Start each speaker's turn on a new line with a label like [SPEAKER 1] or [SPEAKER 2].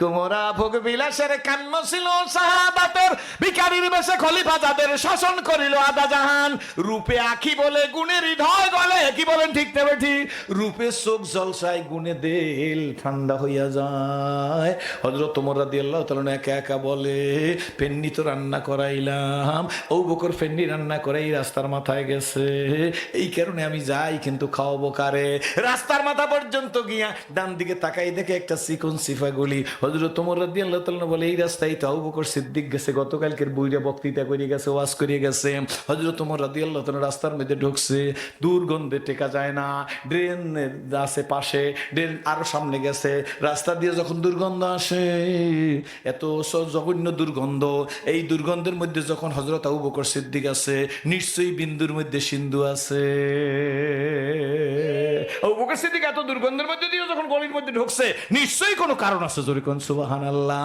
[SPEAKER 1] কুমোরা ভোগ বিলাসের কান্ন ছিল শাহাদাতের ভিকারির বেশে খলিফা যাদের শাসন করিল আদা জাহান। রূপে আখি বলে গুণের হৃদয় গলে কি বলেন ঠিক তবে ঠিক। রূপে চোখ জলসায় গুণে দেল ঠান্ডা হইয়া যায়। হজরত তোমর রাদি আল্লাহ একা একা বলে, ফেন্নি তো রান্না করাইলাম। ও বকর ফেন্নি রান্না করাই রাস্তার মাথায় গেছে। এই কারণে আমি যাই কিন্তু খাওয়াবো কারে? রাস্তার মাথা পর্যন্ত গিয়া ডান দিকে তাকাই দেখে একটা চিকন সিফা গুলি হজরত তোমর রাদি আল্লাহ তালন বলে, এই রাস্তায় তো আবু বকর সিদ্দিক গেছে, গতকালকের বইরা বক্তৃতা করে গেছে, ওয়াজ করে গেছে। হজরত তোমর রাদি আল্লাহ তালন রাস্তার মধ্যে ঢুকছে, দুর্গন্ধে টেকা যায় না, ড্রেন আছে পাশে, ড্রেন আরও সামনে গেছে। রাস্তা দিয়ে যখন দুর্গন্ধ আসে, এত জঘন্য দুর্গন্ধ। এই দুর্গন্ধের মধ্যে যখন হজরত আবু বকর সিদ্দিক আছে, নিশ্চয়ই বিন্দুর মধ্যে সিন্ধু আছে। বকর সিদ্দিক এত দুর্গন্ধের মধ্যে দিয়ে যখন গলির মধ্যে ঢুকছে, নিশ্চয়ই কোনো কারণ আছে? জোরে কোন সুবাহান আল্লাহ